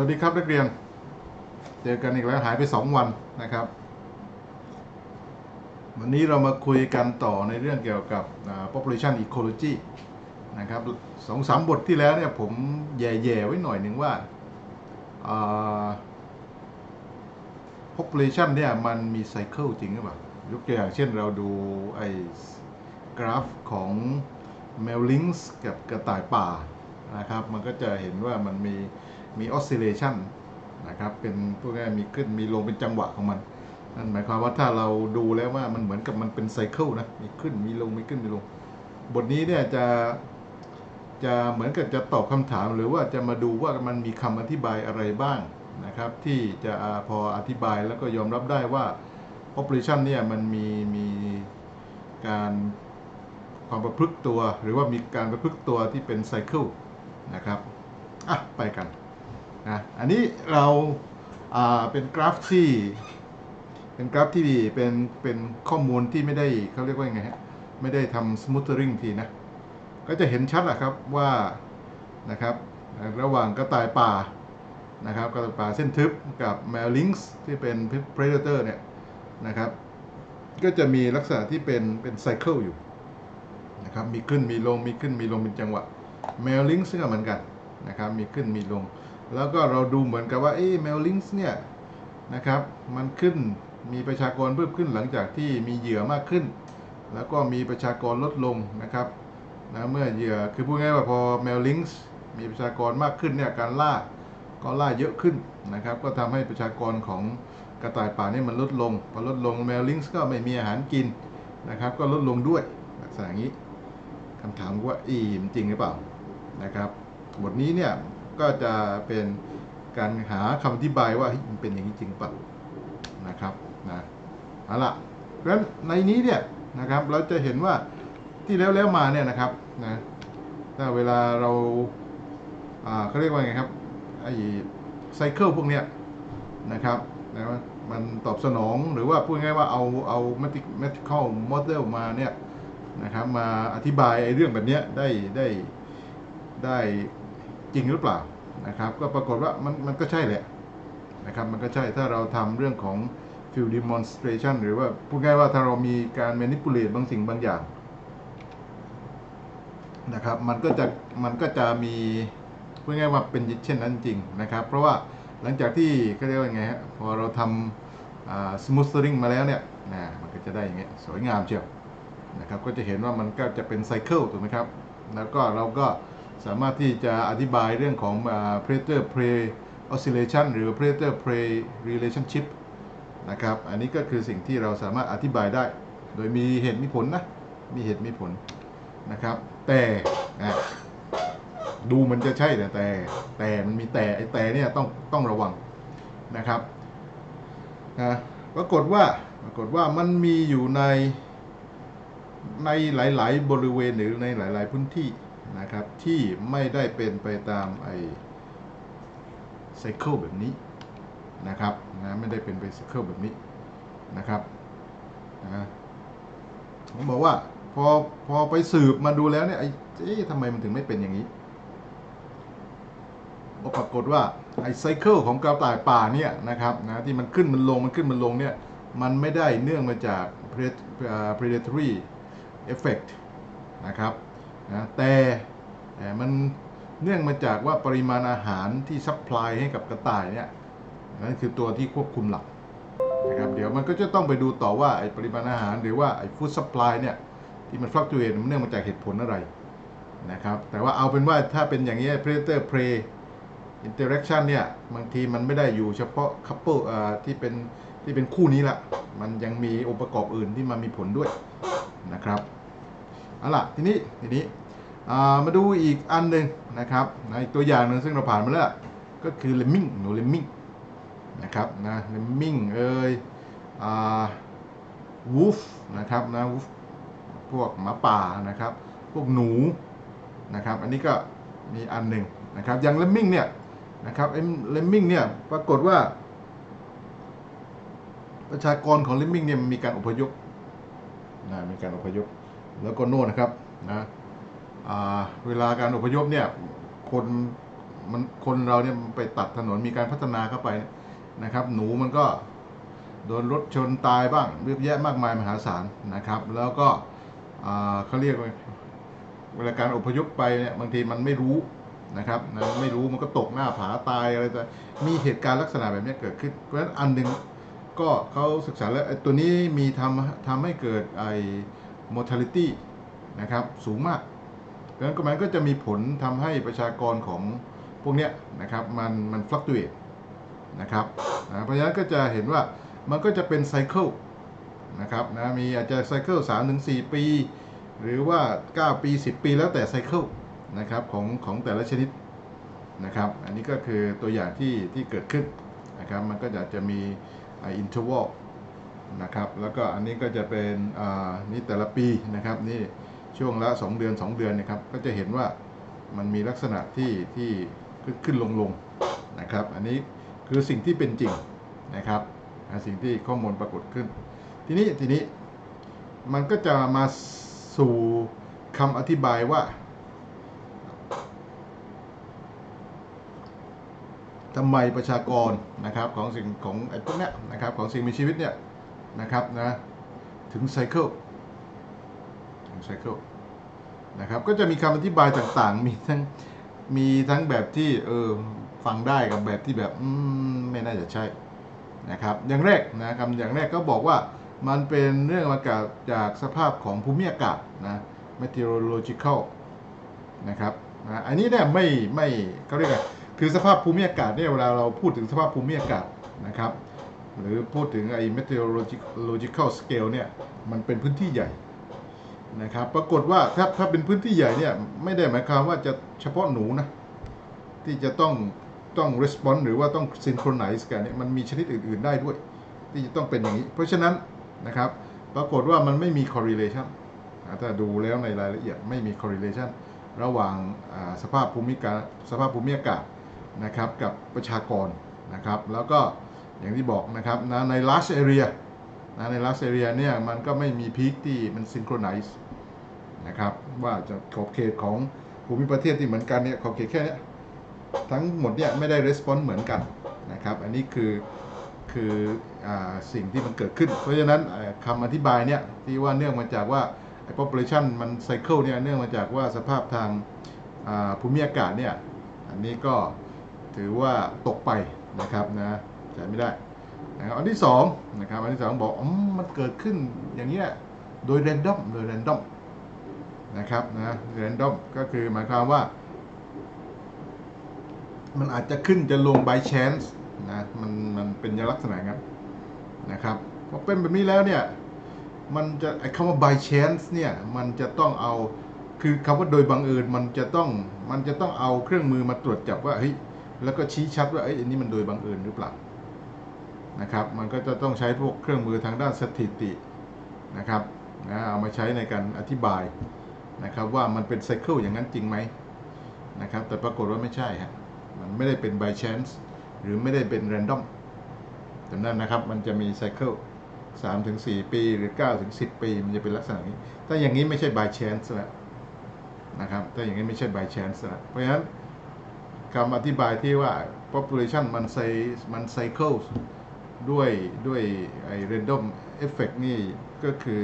วัสดีครับนักเรียน เจอกันอีกแล้วหายไป 2 วันนะครับ วันนี้เรามาคุยกันต่อในเรื่องเกี่ยวกับ population ecology นะครับสองสามบทที่แล้วเนี่ยผมแย่ๆไว้หน่อยหนึ่งว่าอ่า population เนี่ยมันมีไซเคิลจริงหรือเปล่ายกตัวอย่างเช่นเราดูไอ้กราฟของแมวลิงส์กับกระต่ายป่านะครับ มันก็จะเห็นว่ามันมี มี oscillation นะครับเป็นพวกนี้มีขึ้นมีลงเป็นจังหวะของมัน นั่นหมายความว่าถ้าเราดูแล้วว่ามันเหมือนกับมันเป็นไซเคิลนะมีขึ้นมีลงมีขึ้นมีลง บทนี้เนี่ยจะจะเหมือนกับจะตอบคำถามหรือว่าจะมาดูว่ามันมีคำอธิบายอะไรบ้างนะครับที่จะพออธิบายแล้วก็ยอมรับได้ว่า population เนี่ยมันมีมีการความประพฤกตัว หรือว่ามีการประพฤกตัวที่เป็นไซเคิลนะครับ อะ ไปกัน นะอันนี้เราาเป็นกราฟที่เป็นกราฟที่เป็นเป็นข้อมูลที่ไม่ได้เขาเรียกว่ายังไงฮะไม่ได้ทำ smoothering ทีนะ ก็จะเห็นชัดแหละครับว่านะครับระหว่างกระต่ายป่านะครับกระต่ายป่าเส้นทึบกับแมวลิงส์ที่เป็น predator เนี่ยนะครับก็จะมีลักษณะที่เป็นเป็นไซเคิลอยู่นะครับมีขึ้นมีลงมีขึ้นมีลงเป็นจังหวะแมวลิงส์ก็เหมือนกันนะครับมีขึ้นมีลง แล้วก็เราดูเหมือนกับว่าเอ๊แมวลิงส์เนี่ยนะครับมันขึ้นมีประชากรเพิ่มขึ้นหลังจากที่มีเหยื่อมากขึ้น แล้วก็มีประชากรลดลงนะครับนะเมื่อเหยื่อคือพูดง่ายๆว่าพอแมวลิงส์มีประชากรมากขึ้นเนี่ยการล่าก็ล่าเยอะขึ้นนะครับ ก็ทำให้ประชากรของกระต่ายป่านี่มันลดลง พอลดลงแมวลิงส์ก็ไม่มีอาหารกินนะครับ ก็ลดลงด้วยลักษณะอย่างนี้คำถามว่าอีมนจริงหรือเปล่านะครับ บทนี้เนี่ย ก็จะเป็นการหาคำอธิบายว่ามันเป็นอย่างนี้จริงปล่านะครับนะเอาละเพราะฉะนั้นในนี้เนี่ยนะครับ เราจะเห็นว่าที่แล้วแล้วมาเนี่ยนะครับนะถ้าเวลาเราอ่าเขาเรียกว่าไงครับไอ้ไซเคิลพวกเนี้ยนะครับนะมันตอบสนองหรือว่าพูดง่ายๆว่าเอาเอา mathematical model มาเนี่ยนะครับมาอธิบายไอ้เรื่องแบบเนี้ยได้ได้ได้ จริงหรือเปล่านะครับ ก็ปรากฏว่ามันมันก็ใช่แหละนะครับ มันก็ใช่ถ้าเราทำเรื่องของ field demonstration หรือว่าพูดง่ายว่าถ้าเรามีการ manipulate บางสิ่งบางอย่างนะครับ มันก็จะมันก็จะมีพูดง่ายว่าเป็นเช่นนั้นจริงนะครับ เพราะว่าหลังจากที่เขาเรียกว่าไงฮะพอเราทำ smoothing มาแล้วเนี่ยนะมันก็จะได้อย่างเงี้ยสวยงามเชียวนะครับ ก็จะเห็นว่ามันก็จะเป็นไซเคิลถูกไหมครับ แล้วก็เราก็ สามารถที่จะอธิบายเรื่องของ predator prey oscillation หรือ predator prey relationship นะครับ อันนี้ก็คือสิ่งที่เราสามารถอธิบายได้ โดยมีเหตุมีผลนะ มีเหตุมีผลนะครับ แต่ดูมันจะใช่แต่แต่แต่มันมีแต่ไอ้แต่เนี่ยต้องต้องระวังนะครับนะปรากฏว่าปรากฏว่ามันมีอยู่ในในหลาย ๆ บริเวณหรือในหลาย ๆ พื้นที่ นะครับ ที่ไม่ได้เป็นไปตามไอ้ไซเคิลแบบนี้นะครับนะไม่ได้เป็นไปไซเคิลแบบนี้นะครับนะผมบอกว่าพอพอไปสืบมาดูแล้วเนี่ยไอ้ทำไมมันถึงไม่เป็นอย่างนี้ปรากฏว่าไอ้ไซเคิลของกระต่ายป่าเนี่ยนะครับนะที่มันขึ้นมันลงมันขึ้นมันลงเนี่ยมันไม่ได้เนื่องมาจาก predatory effect นะครับ นะแต่มันเนื่องมาจากว่าปริมาณอาหารที่ซัพพลายให้กับกระต่ายเนี่ยนั่นคือตัวที่ควบคุมหลักนะครับเดี๋ยวมันก็จะต้องไปดูต่อว่าไอ้ปริมาณอาหารหรือว่าไอ้ฟู้ดซัพพลายเนี่ยที่มันฟลักตูเอทมันเนื่องมาจากเหตุผลอะไรนะครับแต่ว่าเอาเป็นว่าถ้าเป็นอย่างนี้ predator prey interaction เนี่ยบางทีมันไม่ได้อยู่เฉพาะ couple อ่าที่เป็นที่เป็นคู่นี้ละมันยังมีองค์ประกอบอื่นที่มามีผลด้วยนะครับ เอาล่ะทีนี้ทีนี้มาดูอีกอันหนึ่งนะครับในตัวอย่างหนึ่งซึ่งเราผ่านมาแล้ว ก็คือ lemming หนู lemming นะครับนะ lemming เอ่ย wolf นะครับนะ wolf พวกหมาป่านะครับ พวกหนูนะครับ อันนี้ก็มีอันหนึ่งนะครับ อย่างเลมมิงเนี่ยนะครับเลมมิงเนี่ยปรากฏว่า ประชากรของเลมมิงเนี่ยมีการอพยพนะมีการอพยพ แล้วก็โน่นนะครับนะเวลาการอพยพเนี่ยคนมันคนเราเนี่ยไปตัดถนนมีการพัฒนาเข้าไปนะครับ หนูมันก็โดนรถชนตายบ้างเยอะแยะมากมายมหาศาลนะครับ แล้วก็เขาเรียกว่าเวลาการอพยพไปเนี่ยบางทีมันไม่รู้นะครับนะไม่รู้มันก็ตกหน้าผาตายอะไรแต่มีเหตุการณ์ลักษณะแบบนี้เกิดขึ้น เพราะฉะนั้นอันหนึ่งก็เขาศึกษาแล้วไอ้ตัวนี้มีทำทำให้เกิดไอ mortality นะครับสูงมากดังนั้นก็มันก็จะมีผลทำให้ประชากรของพวกเนี้ยนะครับมันมัน fluctuate นะครับนะเพราะฉะนั้นก็จะเห็นว่ามันก็จะเป็นไซเคิลนะครับนะมีอาจจะไซเคิล3ถึง4ปี หรือว่า 9 ปี 10 ปีแล้วแต่ไซเคิลนะครับของของแต่ละชนิดนะครับอันนี้ก็คือตัวอย่างที่ที่เกิดขึ้นนะครับมันก็จะจะมีอินเทอร์วล นะครับ แล้วก็อันนี้ก็จะเป็นอ่านี่แต่ละปีนะครับนี่ช่วงละ 2 เดือน 2 เดือนนะครับ ก็จะเห็นว่ามันมีลักษณะที่ที่ขึ้นขึ้นลงลงนะครับ อันนี้คือสิ่งที่เป็นจริงนะครับสิ่งที่ข้อมูลปรากฏขึ้น ทีนี้ทีนี้มันก็จะมาสู่คำอธิบายว่าทำไมประชากรนะครับของสิ่งของไอ้พวกเนี้ยนะครับของสิ่งมีชีวิตเนี่ย นะครับนะถึงไซเคิลถึงไซเคิลนะครับก็จะมีคำอธิบายต่างๆ มีทั้งมีทั้งแบบที่เออฟังได้กับแบบที่แบบอืมไม่น่าจะใช่นะครับอย่างแรกนะครับอย่างแรกก็บอกว่ามันเป็นเรื่องมาจากจากสภาพของภูมิอากาศนะ meteorological นะครับนะอันนี้เนี่ยไม่ไม่เขาเรียกอะไรคือสภาพภูมิอากาศเนี่ยเวลาเราพูดถึงสภาพภูมิอากาศนะครับ หรือพูดถึงไอ้ meteorological scale เนี่ย มันเป็นพื้นที่ใหญ่นะครับ ปรากฏว่าถ้าถ้าเป็นพื้นที่ใหญ่เนี่ย ไม่ได้หมายความว่าจะเฉพาะหนูนะ ที่จะต้องต้อง response หรือว่าต้อง synchronize กันเนี่ย มันมีชนิดอื่น ๆได้ด้วย ที่จะต้องเป็นอย่างนี้ เพราะฉะนั้นนะครับ ปรากฏว่ามันไม่มี correlation อ่าถ้าดูแล้วในรายละเอียดไม่มี correlation ระหว่างสภาพภูมิกาสภาพภูมิอากาศนะครับกับประชากรนะครับ แล้วก็ อย่างที่บอกนะครับนะใน large area นะใน large area เนี่ยมันก็ไม่มีพีคที่มัน synchronize นะครับว่าจะขอบเขตของภูมิประเทศที่เหมือนกันเนี่ยขอบเขตแค่นี้ทั้งหมดเนี่ยไม่ได้ response เหมือนกันนะครับอันนี้คือคืออสิ่งที่มันเกิดขึ้น เพราะฉะนั้นอ่าคำอธิบายเนี่ยที่ว่าเนื่องมาจากว่าไอ้ population มัน cycle เนี่ยเนื่องมาจากว่าสภาพทางภูมิอากาศเนี่ยอันนี้ก็ถือว่าตกไปนะครับนะ ช้ไม่ได้นะครับอันที่สองนะครับอันที่สองบอกอ๋อมันเกิดขึ้นอย่างเงี้ยโดย random โดย random นะครับนะ random ก็คือหมายความว่า มันอาจจะขึ้นจะลง by chance นะมันมันเป็นลักษณะงั้นนะครับพอเป็นแบบนี้แล้วเนี่ยมันจะไอ้คำว่า by chance เนี่ยมันจะต้องเอาคือคำว่าโดยบังเอิญมันจะต้องมันจะต้องเอาเครื่องมือมาตรวจจับว่าเฮ้ยแล้วก็ชี้ชัดว่าเอ้ยอันนี้มันโดยบังเอิญหรือเปล่า นะครับ มันก็จะต้องใช้พวกเครื่องมือทางด้านสถิตินะครับนะเอามาใช้ในการอธิบายนะครับว่ามันเป็นไซเคิลอย่างนั้นจริงไหมนะครับ แต่ปรากฏว่าไม่ใช่ฮะมันไม่ได้เป็น by chance หรือไม่ได้เป็น random แต่นั่นนะครับ มันจะมีไซเคิล3ถึง4ปีหรือ9ถึง10ปี มันจะเป็นลักษณะนี้ ถ้าอย่างนี้ไม่ใช่ by chance แล้วนะครับถ้าอย่างนี้ไม่ใช่ by chance แล้วเพราะฉะนั้นคำอธิบายที่ว่า population มันไซมัน cycles ด้วยด้วยไอ้ random effect นี่ก็คือ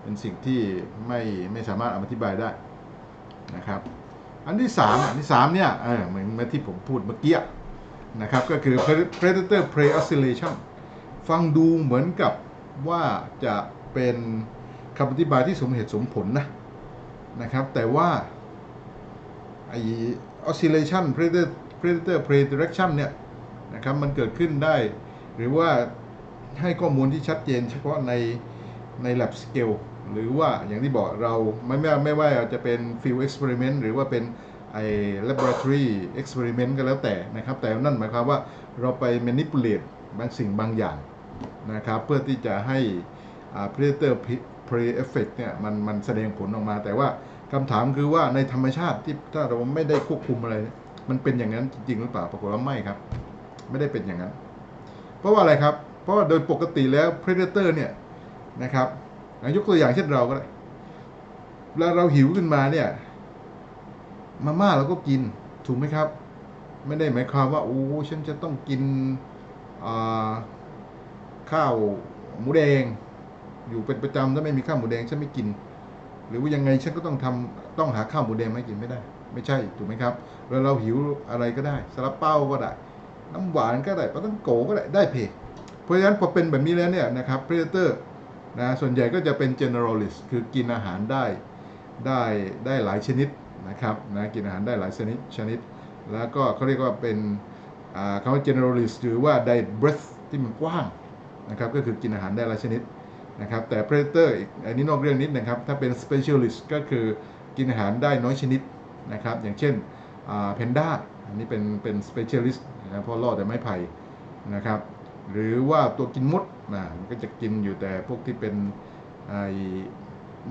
เป็นสิ่งที่ไม่ไม่สามารถอธิบายได้นะครับ อันที่สามอันที่สามเนี่ยเออเหมือนเมื่อที่ผมพูดเมื่อกี้นะครับ ก็คือ predator prey oscillation ฟังดูเหมือนกับว่าจะเป็นคำอธิบายที่สมเหตุสมผลนะนะครับ แต่ว่าไอ้ oscillation predator predator prey direction เนี่ยนะครับมันเกิดขึ้นได้ หรือว่าให้ข้อมูลที่ชัดเจนเฉพาะในใน lab scale หรือว่าอย่างที่บอกเราไม่ไม่ไม่ว่าจะเป็น field experiment หรือว่าเป็นไอ้ laboratory experiment ก็แล้วแต่นะครับ แต่นั่นหมายความว่าเราไป manipulate บางสิ่งบางอย่างนะครับ เพื่อที่จะให้ predator prey effect เนี่ยมันมันแสดงผลออกมา แต่ว่าคำถามคือว่าในธรรมชาติที่ถ้าเราไม่ได้ควบคุมอะไร มันเป็นอย่างนั้นจริงหรือเปล่าปรากฏว่าไม่ครับ ไม่ได้เป็นอย่างนั้น เพราะว่าอะไรครับ เพราะว่าโดยปกติแล้ว predator เนี่ยนะครับยกตัวอย่างเช่นเราก็ได้เวลาเราหิวขึ้นมาเนี่ย มาม่าเราก็กินถูกไหมครับ ไม่ได้หมายความว่าโอ้ฉันจะต้องกินข้าวหมูแดง อยู่เป็นประจำถ้าไม่มีข้าวหมูแดงฉันไม่กิน หรือว่ายังไงฉันก็ต้องทำต้องหาข้าวหมูแดงมาให้กินไม่ได้ ไม่ใช่ถูกไหมครับแล้วเราหิวอะไรก็ได้ซาลาเป้าก็ได้ น้ำหวานก็ได้ปลาตั้งโกก็ได้ได้เพเพราะฉะนั้นพอเป็นแบบนี้แล้วเนี่ยนะครับ predator นะส่วนใหญ่ก็จะเป็น generalist คือกินอาหารได้ได้ได้หลายชนิดนะครับนะกินอาหารได้หลายชนิดชนิด แล้วก็เขาเรียกว่าเป็นอ่าคำว่า generalist หรือว่า d i b r e a t ที่มันกว้างนะครับก็คือกินอาหารได้หลายชนิดนะครับแต่ predator อันนี้นอกเรื่องนิดนะครับ ถ้าเป็น specialist ก็คือกินอาหารได้น้อยชนิดนะครับ อย่างเช่นเพนด้าอันนี้เป็นเป็น specialist นะเพราะล่อแต่ไม้ไผ่นะครับ หรือว่าตัวกินมดนะมันก็จะกินอยู่แต่พวกที่เป็นไอ้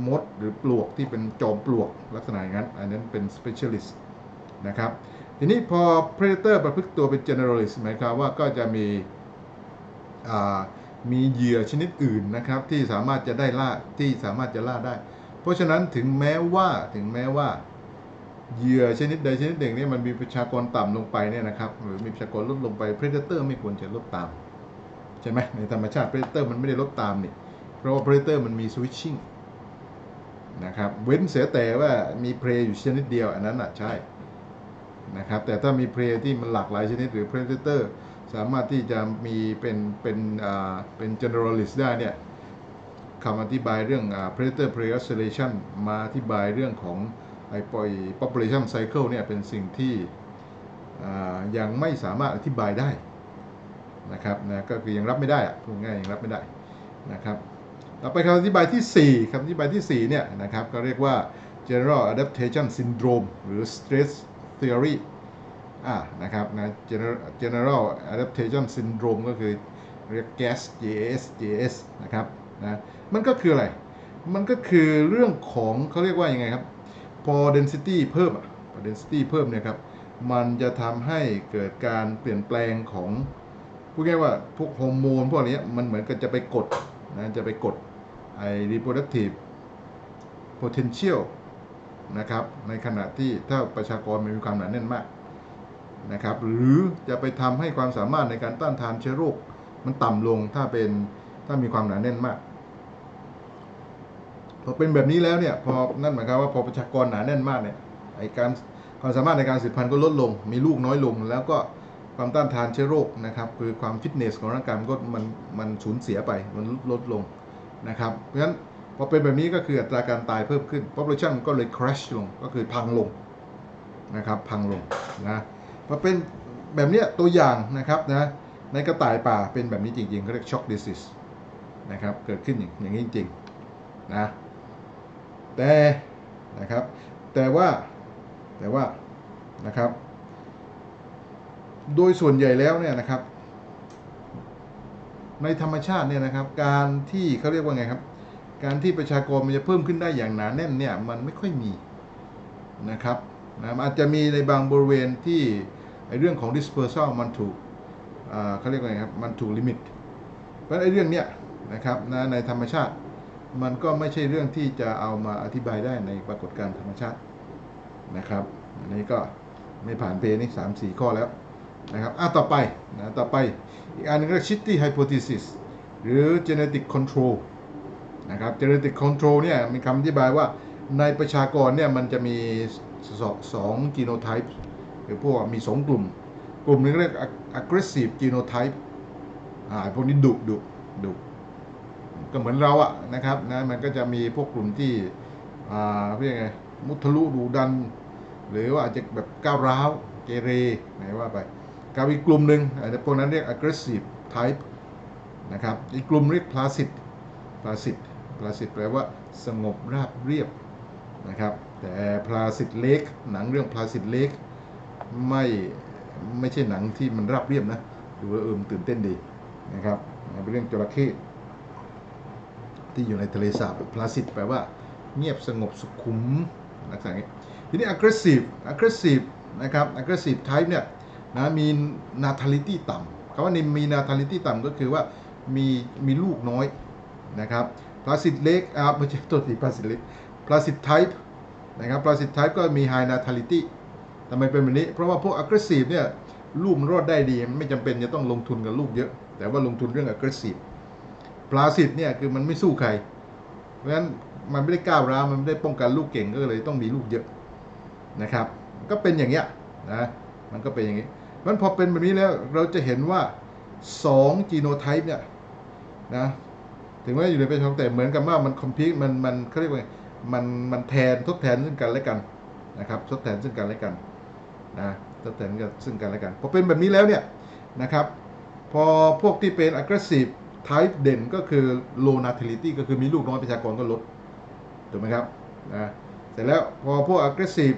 มดหรือปลวกที่เป็นจอมปลวกลักษณะอย่างนั้น อันนั้นเป็น specialist นะครับ ทีนี้พอ predator ประพฤติตัวเป็น generalist หมายความว่าก็จะมีมีเหยื่อชนิดอื่นนะครับ ที่สามารถจะได้ล่าที่สามารถจะล่าได้ เพราะฉะนั้นถึงแม้ว่าถึงแม้ว่า เหยื่อชนิดใดชนิดหนึ่งเนี่ยมันมีประชากรต่ำลงไปเนี่ยนะครับหรือมีประชากรลดลงไป predator ไม่ควรจะลดตามใช่ไหมในธรรมชาติ predator มันไม่ได้ลดตามนี่เพราะว่า predator มันมี switching นะครับเว้นเสียแต่ว่ามี prey อยู่ชนิดเดียวอันนั้นอะใช่นะครับแต่ถ้ามี prey ที่มันหลากหลายชนิดหรือ predator สามารถที่จะมีเป็นเป็นอ่าเป็น generalist ได้เนี่ยคำอธิบายเรื่องอ่า predator prey oscillation มาอธิบายเรื่องของ ไอ้ปล่อย population cycle เนี่ยเป็นสิ่งที่ยังไม่สามารถอธิบายได้นะครับนะก็คือยังรับไม่ได้อะพูดง่ายยังรับไม่ได้นะครับต่อไปคำอธิบายที่ 4คำอธิบายที่ 4 เนี่ยนะครับก็เรียกว่า general adaptation syndrome หรือ stress theory อ่านะครับนะ general adaptation syndrome ก็คือเรียก GAS JAS JS นะครับนะมันก็คืออะไร มันก็คือเรื่องของเขาเรียกว่ายังไงครับ พอ density เพิ่มอะพอ density เพิ่มเนี่ยครับ มันจะทำให้เกิดการเปลี่ยนแปลงของพูดง่ายว่าพวกฮอร์โมนพวกนี้มันเหมือนกับจะไปกดนะจะไปกดไอ้ reproductive potential นะครับ ในขณะที่ถ้าประชากรมันมีความหนาแน่นมากนะครับ หรือจะไปทำให้ความสามารถในการต้านทานเชื้อโรคมันต่ำลงถ้าเป็นถ้ามีความหนาแน่นมาก พอเป็นแบบนี้แล้วเนี่ยพอนั่นหมายความว่าพอประชากรหนาแน่นมากเนี่ยไอการความสามารถในการสืบพันธุ์ก็ลดลง มีลูกน้อยลง แล้วก็ความต้านทานเชื้อโรคนะครับคือความฟิตเนสของร่างกายมันก็มันมันสูญเสียไปมันลดลงนะครับเพราะฉะนั้นพอเป็นแบบนี้ก็คืออัตราการตายเพิ่มขึ้น population ก็เลย crash ลงก็คือพังลงนะครับพังลงนะพอเป็นแบบนี้ตัวอย่างนะครับนะในกระต่ายป่าเป็นแบบนี้จริงๆเขาเรียก shock disease นะครับเกิดขึ้นอย่างนี้จริงๆนะ แต่นะครับ แต่ว่าแต่ว่านะครับ โดยส่วนใหญ่แล้วเนี่ยนะครับ ในธรรมชาติเนี่ยนะครับ การที่เขาเรียกว่าไงครับ การที่ประชากรมันจะเพิ่มขึ้นได้อย่างหนาแน่นเนี่ยมันไม่ค่อยมีนะครับนะมันอาจจะมีในบางบริเวณที่ไอเรื่องของ dispersal มันถูกเขาเรียกว่าไงครับ มันถูกลิมิต เพราะฉะนั้นไอ้เรื่องเนี้ยนะครับนะในธรรมชาติ มันก็ไม่ใช่เรื่องที่จะเอามาอธิบายได้ในปรากฏการณ์ธรรมชาตินะครับ อันนี้ก็ไม่ผ่านเพนี่สามสี่ข้อแล้วนะครับอะต่อไปนะต่อไปอีกอันหนึงก็ Chitty hypothesis หรือ genetic control นะครับ genetic control เนี่ยมีคำอธิบายว่าในประชากรเนี่ยมันจะมีสองสอง genotype หรือพวกมีสองกลุ่ม กลุ่มหนึงเรียก aggressive genotype อ่าพวกนี้ดุดุดุ ก็เหมือนเราอะนะครับนะมันก็จะมีพวกกลุ่มที่อ่าเรียกไงมุทะลุดูดัน หรือว่าอาจจะแบบก้าวร้าวเกเรไหนว่าไปกับอีกกลุ่มหนึ่งอันนี้พวกนั้นเรียก aggressive type นะครับอีกกลุ่มเรียก placid placid placid แปลว่าสงบราบเรียบนะครับแต่ placid lake หนังเรื่อง placid lake ไม่ไม่ใช่หนังที่มันราบเรียบนะดูเออมตื่นเต้นดีนะครับเป็นเรื่องจระเข้ ที่อยู่ในทะเลสาบพลาสิตแปลว่าเงียบสงบสุขุมลักษณะนี้ทีนี้ aggressive aggressive นะครับ aggressive type เนี่ยนะมี natality ต่ำคำว่านี่มี natality ต่ำก็คือว่ามีมีลูกน้อยนะครับ placid leg อ่าไม่ใช่ตัวสี placid leg placid type นะครับ placid type ก็มี high natality ทำไมเป็นแบบนี้ เพราะว่าพวก aggressive เนี่ยลูกมันรอดได้ดี มันไม่จำเป็นจะต้องลงทุนกับลูกเยอะ แต่ว่าลงทุนเรื่อง aggressive ปลาสิตเนี่ยคือมันไม่สู้ใคร เพราะฉะนั้นมันไม่ได้ก้าวร้าวมันไม่ได้ป้องกันลูกเก่งก็เลยต้องมีลูกเยอะนะครับ ก็เป็นอย่างเงี้ยนะมันก็เป็นอย่างนี้เพราะฉะนั้นพอเป็นแบบนี้แล้วเราจะเห็นว่า2 genotype เนี่ยนะถึงแม้อยู่ในป็นช่องแต่เหมือนกับว่ามันคอมพิวมันมันเขาเรียกว่ามันมันแทนทดแทนซึ่งกันและกันนะครับทดแทนซึ่งกันและกันนะทดแทนกันซึ่งกันและกันพอเป็นแบบนี้แล้วเนี่ยนะครับ พอพวกที่เป็น aggressive type เด่นก็คือ low natality ก็คือมีลูกน้อยประชากรก็ลดถูกไหมครับนะเสร็จแล้วพอพวก aggressive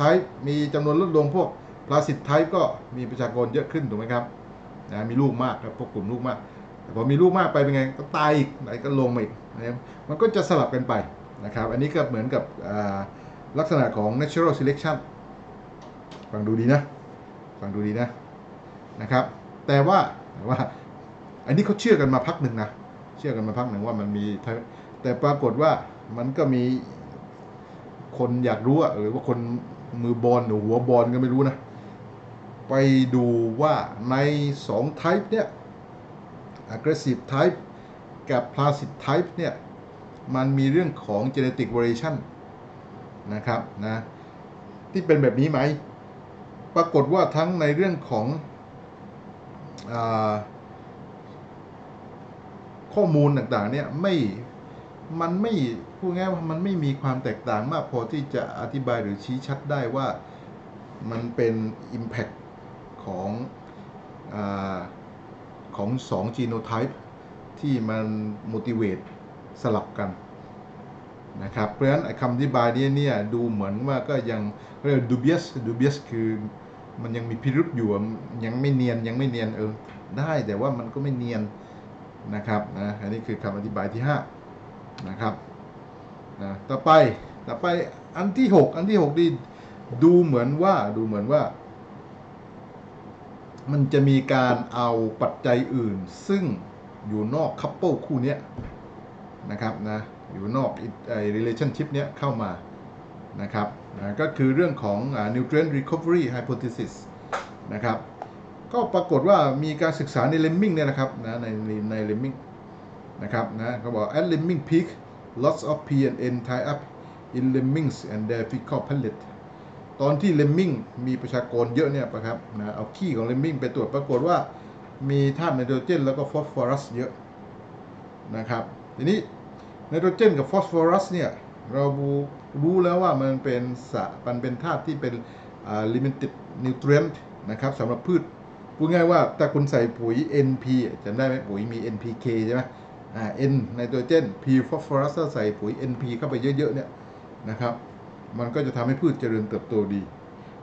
type มีจำนวนลดลงพวก placid type ก็มีประชากรเยอะขึ้นถูกไหมครับนะมีลูกมากครับพวกกลุ่มลูกมากแต่พอมีลูกมากไปเป็นไงก็ตายอีกไหนก็ลงมาอีกนะครับมันก็จะสลับกันไปนะครับ อันนี้ก็เหมือนกับลักษณะของ natural selection ฟังดูดีนะ ฟังดูดีนะนะครับ แต่ว่าแต่ว่า อันนี้เขาเชื่อกันมาพักหนึ่งนะ เชื่อกันมาพักหนึ่งว่ามันมี แต่ปรากฏว่ามันก็มีคนอยากรู้อะหรือว่าคนมือบอลหรือหัวบอลก็ไม่รู้นะ ไปดูว่าใน2 type เนี่ย aggressive type กับ placid type เนี่ย มันมีเรื่องของ genetic variation นะครับนะ ที่เป็นแบบนี้ไหม ปรากฏว่าทั้งในเรื่องของอา ข้อมูลต่างๆเนี่ยไม่มันไม่พูดง่ายว่ามันไม่มีความแตกต่างมากพอที่จะอธิบายหรือชี้ชัดได้ว่ามันเป็น Impact ของอของ2 genotype ที่มัน motivate สลับกันนะครับ เพราะฉะนั้นคำอธิบายนี้เนี่ยดูเหมือนว่าก็ยังเรียก dubious dubious คือมันยังมีพิรุษอยู่ยังไม่เนียนยังไม่เนียนเออได้แต่ว่ามันก็ไม่เนียน นะครับนะอันนี้คือคำอธิบายที่5นะครับนะต่อไปต่อไปอันที่ 6 อันที่6ดีดูเหมือนว่าดูเหมือนว่า มันจะมีการเอาปัจจัยอื่น ซึ่งอยู่นอกคัพเปิลคู่เนี้ยนะครับนะอยู่นอกไอ้ relationship เนี้ยเข้ามานะครับนะก็คือเรื่องของ nutrient recovery hypothesis นะครับ ก็ปรากฏว่ามีการศึกษาในเลมมิงเนี่ยนะครับนะในในเลมมิงนะครับนะเขาบอก at lemming peak lots of P and N tie up in lemmings and their fecal pellet ตอนที่เลมมิงมีประชากรเยอะเนี่ยนะครับนะเอาขี้ของเลมมิงไปตรวจปรากฏว่ามีธาตุไนโตรเจนแล้วก็ฟอสฟอรัสเยอะนะครับทีนี้ไนโตรเจนกับฟอสฟอรัสเนี่ยเรารู้แล้วว่ามันเป็นสะมันเป็นธาตุที่เป็นอ่า limited nutrient นะครับสำหรับพืช พูดง่ายว่าถ้าคุณใส่ปุ๋ย NP จำได้ไหมปุ๋ยมี NPK ใช่ไหมอ่า N ไนโตรเจน P ฟอสฟอรัสถ้าใส่ปุ๋ย NP เข้าไปเยอะๆเนี่ยนะครับ มันก็จะทำให้พืชเจริญเติบโตดี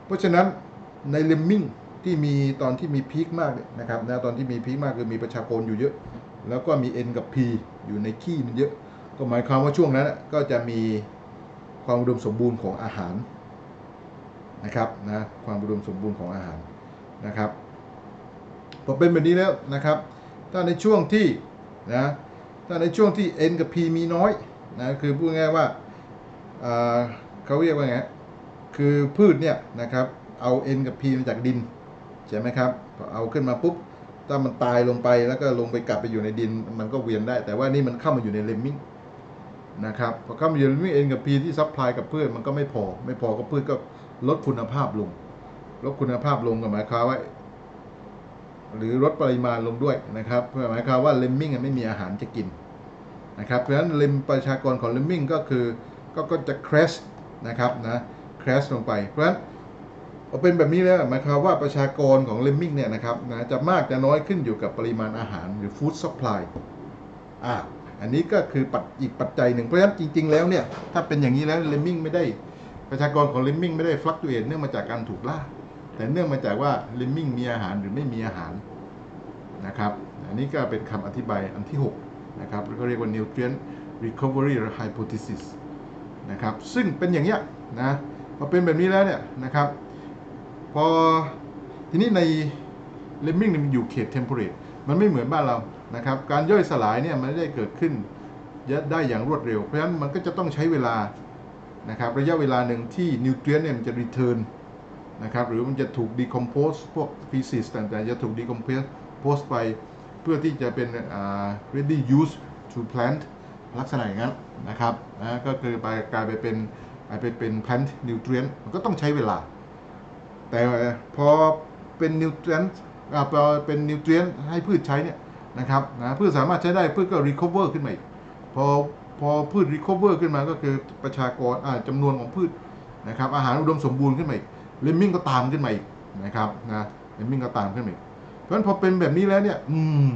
เพราะฉะนั้นในเลมมิงที่มีตอนที่มีพีคมากเนี่ยนะครับนะตอนที่มีพีคมากคือมีประชากรอยู่เยอะ แล้วก็มี N กับ P อยู่ในขี้มันเยอะ ก็หมายความว่าช่วงนั้นก็จะมีความอุดมสมบูรณ์ของอาหารนะครับนะความอุดมสมบูรณ์ของอาหารนะครับ พอเป็นแบบนี้แล้วนะครับ ถ้าในช่วงที่นะถ้าในช่วงที่ N กับ P มีน้อยนะคือพูดง่ายว่าเขาเรียกว่าไงคือพืชเนี่ยนะครับเอา N กับ P มาจากดินใช่ไหมครับพอเอาขึ้นมาปุ๊บถ้ามันตายลงไปแล้วก็ลงไปกลับไปอยู่ในดินมันก็เวียนได้ แต่ว่านี่มันเข้ามาอยู่ในเลมมิงนะครับพอเข้ามาอยู่ในเลมมิง N กับ P ที่ซัพพลายกับพืชมันก็ไม่พอ ไม่พอก็พืชก็ลดคุณภาพลงลดคุณภาพลงก็หมายความว่า หรือลดปริมาณลงด้วยนะครับเพื่อหมายความว่าเลมมิงไม่มีอาหารจะกินนะครับเพราะฉะนั้นเลมประชากรของเลมมิงก็คือก็ก็จะ crash นะครับนะ crash ลงไปเพราะฉะนั้นเป็นแบบนี้แล้วหมายความว่าประชากรของเลมมิงเนี่ยนะครับนะจะมากจะน้อยขึ้นอยู่กับปริมาณอาหารหรือ food supply อ่าอันนี้ก็คือปัจอีกปัจจัยหนึ่งเพราะฉะนั้นจริง ๆ แล้วเนี่ยถ้าเป็นอย่างนี้แล้วเลมมิงไม่ได้ประชากรของเลมมิงไม่ได้ fluctuate เนื่องมาจากการถูกล่า แต่เนื่องมาจากว่าเลมมิงมีอาหารหรือไม่มีอาหารนะครับอันนี้ก็เป็นคำอธิบายอันที่ 6 นะครับก็เรียกว่า nutrient recovery hypothesis นะครับซึ่งเป็นอย่างเงี้ยนะพอเป็นแบบนี้แล้วเนี่ยนะครับพอทีนี้ในเลมมิงมันอยู่เขตเทมเพอเรตมันไม่เหมือนบ้านเรานะครับการย่อยสลายเนี่ยมันไได้เกิดขึ้นได้อย่างรวดเร็ว เพราะฉะนั้นมันก็จะต้องใช้เวลานะครับระยะเวลาหนึ่งที่นิวเทรียนเนี่ยมันจะรีเทิร์น นะครับหรือมันจะถูก decompose พวก feces ต่างๆ จะถูก decompose ไปเพื่อที่จะเป็น ready use to plant ลักษณะอย่างนั้นนะครับนะก็คือไปกลายไปเป็นไปเป็น plant nutrient มันก็ต้องใช้เวลา แต่พอเป็นนิวเทรียนอ่าพอเป็นนิวเทรียนให้พืชใช้เนี่ยนะครับนะพืชสามารถใช้ได้พืชก็ recover ขึ้นมาอีกพอพอพืช recover ขึ้นมาก็คือประชากรจำนวนของพืชนะครับอาหารอุดมสมบูรณ์ขึ้นมาอีก ลมมิงก็ตามขึ้นมาอีกนะครับนะเลมมิงก็ตามขึ้นมาอีกเพราะฉะนั้นพอเป็นแบบนี้แล้วเนี่ยอืม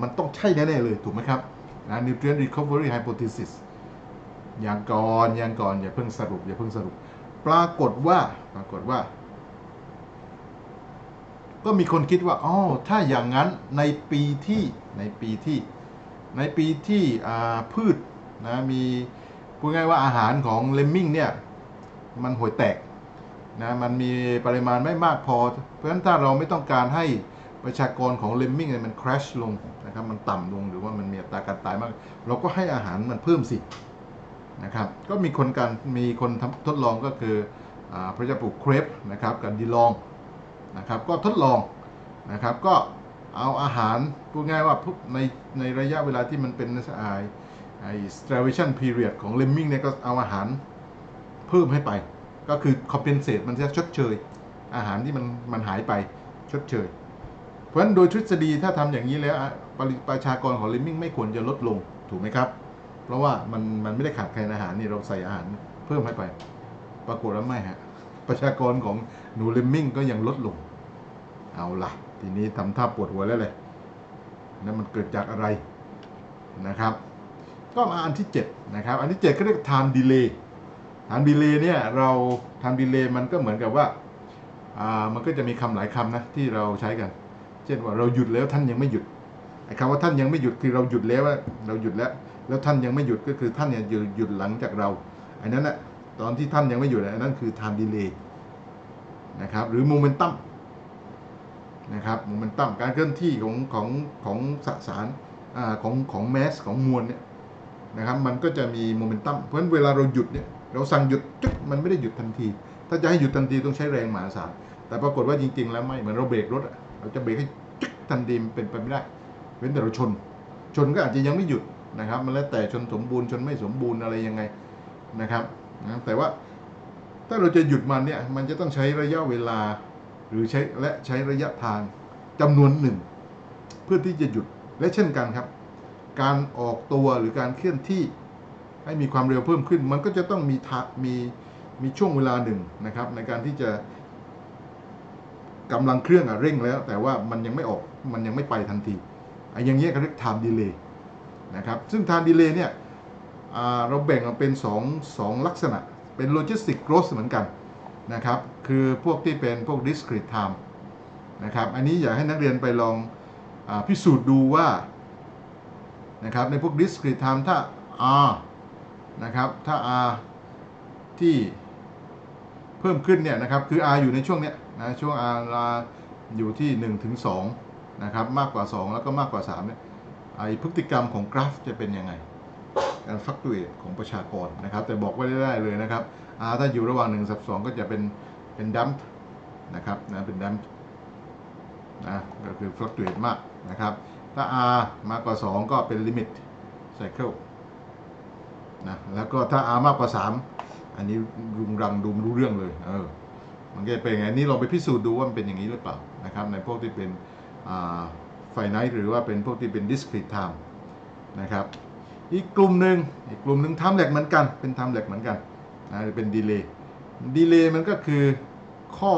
มันต้องใช่แน่ๆเลยถูกไหมครับนะ nutrient recovery hypothesis อย่างก่อนอย่างก่อนอย่าเพิ่งสรุปอย่าเพิ่งสรุป ปรากฏว่าปรากฏว่า ก็มีคนคิดว่าอ๋อถ้าอย่างนั้นในปีที่ในปีที่ ในปีที่พืชนะมีพูดง่ายว่าอาหารของเลมมิงเนี่ย มันห่วยแตก นะมันมีปริมาณไม่มากพอ เพราะฉะนั้นถ้าเราไม่ต้องการให้ประชากรของเลมมิงเนี่ยมัน crash ลงนะครับมันต่ำลงหรือว่ามันมีอัตราการตายมาก เราก็ให้อาหารมันเพิ่มสินะครับก็มีคนการมีคนทดลองก็คืออพระเจ้าปลูกเครปนะครับกับดีลองนะครับก็ทดลองนะครับก็เอาอาหารพูดง่ายว่าในในระยะเวลาที่มันเป็นไอไอ starvation period ของ lemming เนี่ยก็เอาอาหารเพิ่มให้ไป ก็คือ compensate มันจะชดเชย อาหารที่มันมันหายไปชดเชย เพราะฉะนั้นโดยทฤษฎีถ้าทำอย่างนี้แล้วประชากรของ lemming ไม่ควรจะลดลงถูกไหมครับ เพราะว่ามันมันไม่ได้ขาดแคลนอาหารนี่เราใส่อาหารเพิ่มให้ไป ปรากฏว่าไม่ฮะประชากรของหนูเลมมิงก็ยังลดลง เอาละทีนี้ทำท่าปวดหัวแล้วเลยนั่นมันเกิดจากอะไรนะครับ ก็มาอันที่ 7 นะครับ อันที่ 7 ก็เรียก time delay time delay เนี่ยเรา time delay มันก็เหมือนกับว่าอ่ามันก็จะมีคำหลายคำนะที่เราใช้กัน เช่นว่าเราหยุดแล้วท่านยังไม่หยุดไอ้คำว่าท่านยังไม่หยุดคือเราหยุดแล้วเราหยุดแล้ว แล้วท่านยังไม่หยุดก็คือท่านเนี่ยหยุดหยุดหลังจากเราอันนั้นแหละตอนที่ท่านยังไม่หยุดอันนั้นคือ time delay นะครับหรือ momentum นะครับโมเมนตัมการเคลื่อนที่ของของของสสารอาของของแมสของมวลเนี่ยนะครับมันก็จะมีโมเมนตัมเพราะฉะนั้นเวลาเราหยุดเนี่ย เราสั่งหยุดจึ๊กมันไม่ได้หยุดทันที ถ้าจะให้หยุดทันทีต้องใช้แรงมหาศาลแต่ปรากฏว่าจริง ๆ แล้วไม่เหมือนเราเบรกรถเราจะเบรกให้จึ๊กทันทีมันเป็นไปไม่ได้ เว้นแต่เราชน ชนก็อาจจะยังไม่หยุดนะครับ มันแล้วแต่ชนสมบูรณ์ชนไม่สมบูรณ์อะไรยังไงนะครับแต่ว่าถ้าเราจะหยุดมันเนี่ยมันจะต้องใช้ระยะเวลา หรือใช้และใช้ระยะทางจำนวนหนึ่ง เพื่อที่จะหยุดและเช่นกันครับ การออกตัวหรือการเคลื่อนที่ ให้มีความเร็วเพิ่มขึ้น มันก็จะต้องมีทมีมีช่วงเวลาหนึ่งนะครับ ในการที่จะกำลังเครื่องอะเร่งแล้ว แต่ว่ามันยังไม่ออกมันยังไม่ไปทันทีไอ้อย่างเงี้ยเขาเรียก time delay นะครับซึ่ง time delay เนี่ยเราแบ่งออกเป็น2 2ลักษณะเป็น logistic growth เหมือนกันนะครับ คือพวกที่เป็นพวก discrete time นะครับ อันนี้อยากให้นักเรียนไปลองอพิสูจน์ดูว่านะครับในพวก discrete time ถ้า r นะครับ ถ้า r ที่เพิ่มขึ้นเนี่ยนะครับ คือ r อยู่ในช่วงเนี้ยนะช่วง r อยู่ที่1ถึง2นะครับมากกว่า 2 แล้วก็มากกว่า3เนี่ยไอพฤติกรรมของกราฟจะเป็นยังไง การฟักตัวเอทของประชากรนะครับ แต่บอกไว้ได้เลยนะครับ R ถ้าอยู่ระหว่าง1กับ2ก็จะเป็นเป็นดัมป์นะครับนะเป็นดัมป์นะก็คือ fluctuate มากนะครับ ถ้า R มากกว่า 2 ก็เป็น limit cycle นะแล้วก็ถ้า R มากกว่า3อันนี้รุงรังดูไม่รู้เรื่องเลยเออมันก็จะเป็นไงนี่เราไปพิสูจน์ดูว่ามันเป็นอย่างนี้หรือเปล่านะครับในพวกที่เป็นไฟไนท์หรือว่าเป็นพวกที่เป็น discrete time นะครับอีกกลุ่มหนึ่งอีกกลุ่มหนึ่งทำแหลกเหมือนกันเป็นทำแหลกเหมือนกันนะเป็นดีเลย์ดีเลย์มันก็คือข้อ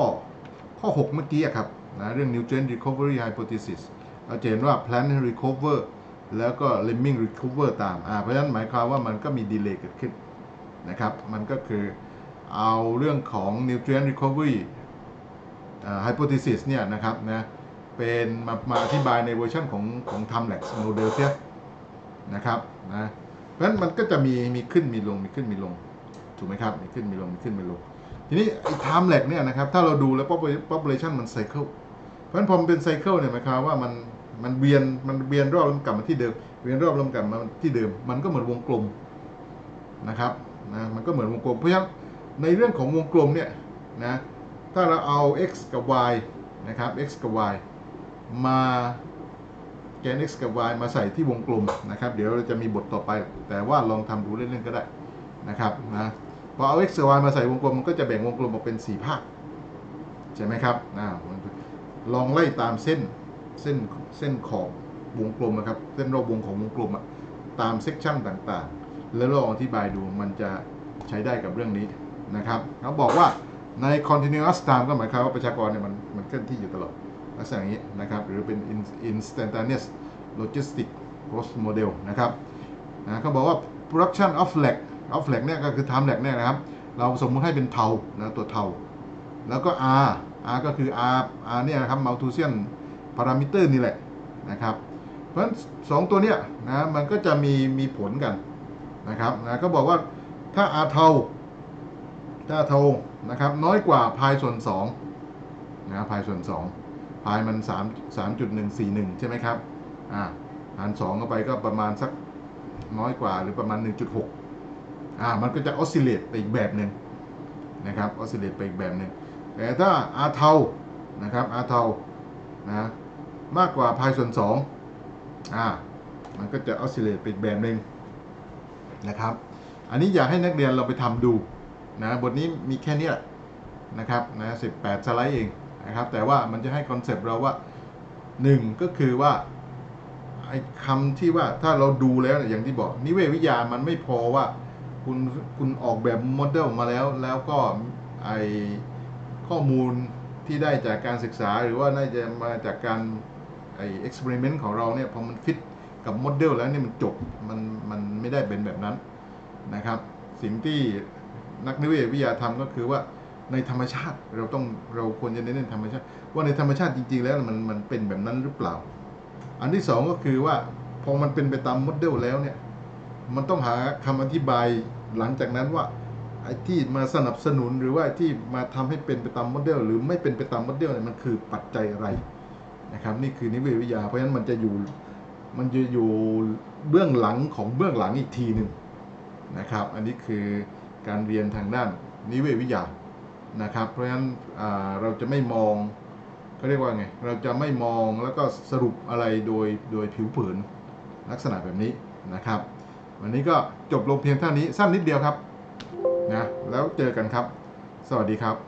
ข้อ 6 เมื่อกี้ครับนะเรื่อง nutrient recovery hypothesis เราเห็นว่า plant recover แล้วก็ lemming recover ตาม อ่า เพราะฉะนั้นหมายความว่ามันก็มีดีเลย์เกิดขึ้นนะครับ มันก็คือเอาเรื่องของ nutrient recovery hypothesis เนี่ยนะครับนะ เป็นมามาอธิบายในเวอร์ชันของของ t i m e l a x model เสียนะครับนะ เพราะฉะนั้นมันก็จะมีมีขึ้นมีลงมีขึ้นมีลง ถูกไหมครับ มีขึ้นมีลงมีขึ้นมีลง ทีนี้ไอ้ time lag เนี่ยนะครับ ถ้าเราดูแล้ว population มัน cycle เพราะฉะนั้นพอมันเป็น cycle เนี่ยหมายความว่ามัน มันเวียนมันเวียนรอบแล้วมันกลับมาที่เดิม เวียนรอบแล้วมันกลับมาที่เดิม มันก็เหมือนวงกลมนะครับนะมันก็เหมือนวงกลมเพราะฉะนั้นในเรื่องของวงกลมเนี่ยนะถ้าเราเอา x กับ y นะครับ x กับ y มาแกน x กับ y มาใส่ที่วงกลมนะครับ เดี๋ยวเราจะมีบทต่อไป แต่ว่าลองทำดูเล่นๆก็ได้นะครับนะพอเอา x กับ y มาใส่วงกลมมันก็จะแบ่งวงกลมออกเป็น 4 ภาคใช่ไหมครับอ่าลองไล่ตามเส้น เส้นเส้นขอบวงกลมนะครับ เส้นรอบวงของวงกลมอะตามเซกชันต่างๆ แล้วลองอธิบายดูมันจะใช้ได้กับเรื่องนี้นะครับเขาบอกว่าใน continuous time ก็หมายความว่าประชากรเนี่ยมันมันเคลื่อนที่อยู่ตลอดลักษณะอย่างนี้นะครับ หรือเป็น instantaneous logistic growth model นะครับนะเขาบอกว่า production of lag of lag เนี่ยก็คือ time lag เนี่ยนะครับ เราสมมุติให้เป็นเทานะตัวเทา แล้วก็ R R ก็คือ R R เนี่ยนะครับ Malthusian parameter นี่แหละนะครับ เพราะฉะนั้นสองตัวเนี้ยนะมันก็จะมีมีผลกันนะครับนะก็บอกว่าถ้า R เทาถ้าเทานะครับน้อยกว่าพายส่วน2นะพายส่วน 2 พายมัน 3 3.141 ใช่ไหมครับอ่าหาร2เข้าไปก็ประมาณสักน้อยกว่าหรือประมาณ 1.6อ่ามันก็จะออสซิเลตไปอีกแบบหนึ่งนะครับออสซิเลตไปอีกแบบหนึ่งแต่ถ้า R เทานะครับ R เทานะ มากกว่าพายส่วน2อ่ามันก็จะออสซิเลตไปอีกแบบหนึ่งนะครับ อันนี้อยากให้นักเรียนเราไปทำดูนะบทนี้มีแค่นี้ยนะครับนะ18สไลด์เองนะครับแต่ว่ามันจะให้คอนเซปต์เราว่า 1 ก็คือว่าไอ้คำที่ว่าถ้าเราดูแล้วอย่างที่บอก นิเวศวิทยามันไม่พอว่าคุณคุณออกแบบโมเดลมาแล้ว แล้วก็ไอข้อมูลที่ได้จากการศึกษาหรือว่าน่าจะมาจากการ ไอเอ็กซ์เพร์เมนต์ของเราเนี่ยพอมันฟิตกับโมเดลแล้วเนี่ยมันจบมันมันไม่ได้เป็นแบบนั้นนะครับ สิ่งที่นักนิเวศวิทยาทำก็คือว่าในธรรมชาติเราต้องเราควรจะเน้นในธรรมชาติ ว่าในธรรมชาติจริง ๆ แล้วมันมันเป็นแบบนั้นหรือเปล่า อันที่สองก็คือว่าพอมันเป็นไปตามโมเดลแล้วเนี่ยมันต้องหาคำอธิบายหลังจากนั้นว่าไอ้ที่มาสนับสนุนหรือว่าที่มาทำให้เป็นไปตามโมเดล หรือไม่เป็นไปตามโมเดลเนี่ยมันคือปัจจัยอะไร นะครับนี่คือนิเวศวิทยา เพราะฉะนั้นมันจะอยู่มันจะอยู่เบื้องหลังของเบื้องหลังอีกทีหนึ่งนะครับ อันนี้คือการเรียนทางด้านนิเวศวิทยานะครับ เพราะฉะนั้นเราจะไม่มองเขาเรียกว่าไงเราจะไม่มองแล้วก็สรุปอะไรโดยโดยผิวเผินลักษณะแบบนี้นะครับ วันนี้ก็จบลงเพียงเท่านี้สั้นนิดเดียวครับนะแล้วเจอกันครับ สวัสดีครับ